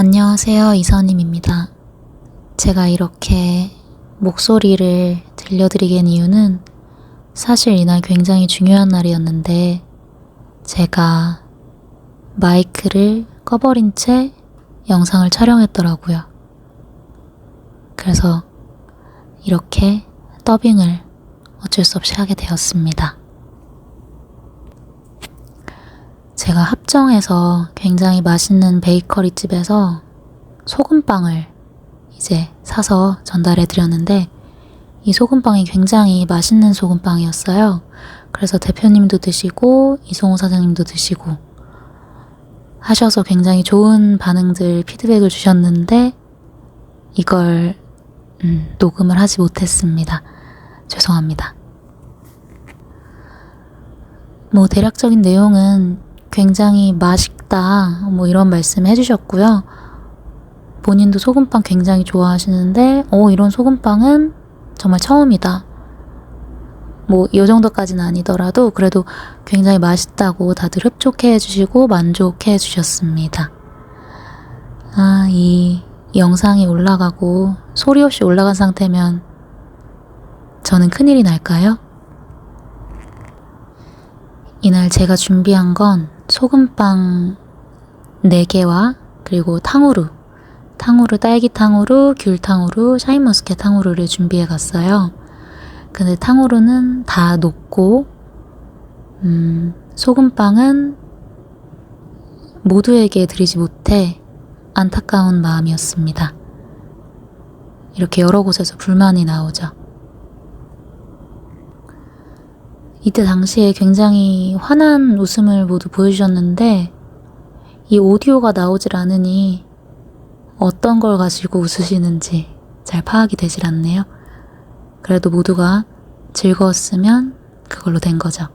안녕하세요. 이선임입니다. 제가 이렇게 목소리를 들려드리게 된 이유는 사실 이날 굉장히 중요한 날이었는데 제가 마이크를 꺼버린 채 영상을 촬영했더라고요. 그래서 이렇게 더빙을 어쩔 수 없이 하게 되었습니다. 제가 합정에서 굉장히 맛있는 베이커리 집에서 소금빵을 이제 사서 전달해 드렸는데 이 소금빵이 굉장히 맛있는 소금빵이었어요. 그래서 대표님도 드시고 이성호 사장님도 드시고 하셔서 굉장히 좋은 반응들 피드백을 주셨는데 이걸 음, 녹음을 하지 못했습니다. 죄송합니다. 뭐 대략적인 내용은 굉장히 맛있다 뭐 이런 말씀 해주셨고요. 본인도 소금빵 굉장히 좋아하시는데 어 이런 소금빵은 정말 처음이다. 뭐 이 정도까지는 아니더라도 그래도 굉장히 맛있다고 다들 흡족해 해주시고 만족해 주셨습니다. 아, 이 영상이 올라가고 소리 없이 올라간 상태면 저는 큰일이 날까요? 이날 제가 준비한 건 소금빵 4개와 그리고 탕후루, 탕후루, 딸기 탕후루, 귤 탕후루, 샤인머스켓 탕후루를 준비해 갔어요. 근데 탕후루는 다 녹고, 음, 소금빵은 모두에게 드리지 못해 안타까운 마음이었습니다. 이렇게 여러 곳에서 불만이 나오죠. 이때 당시에 굉장히 환한 웃음을 모두 보여주셨는데 이 오디오가 나오질 않으니 어떤 걸 가지고 웃으시는지 잘 파악이 되질 않네요. 그래도 모두가 즐거웠으면 그걸로 된 거죠.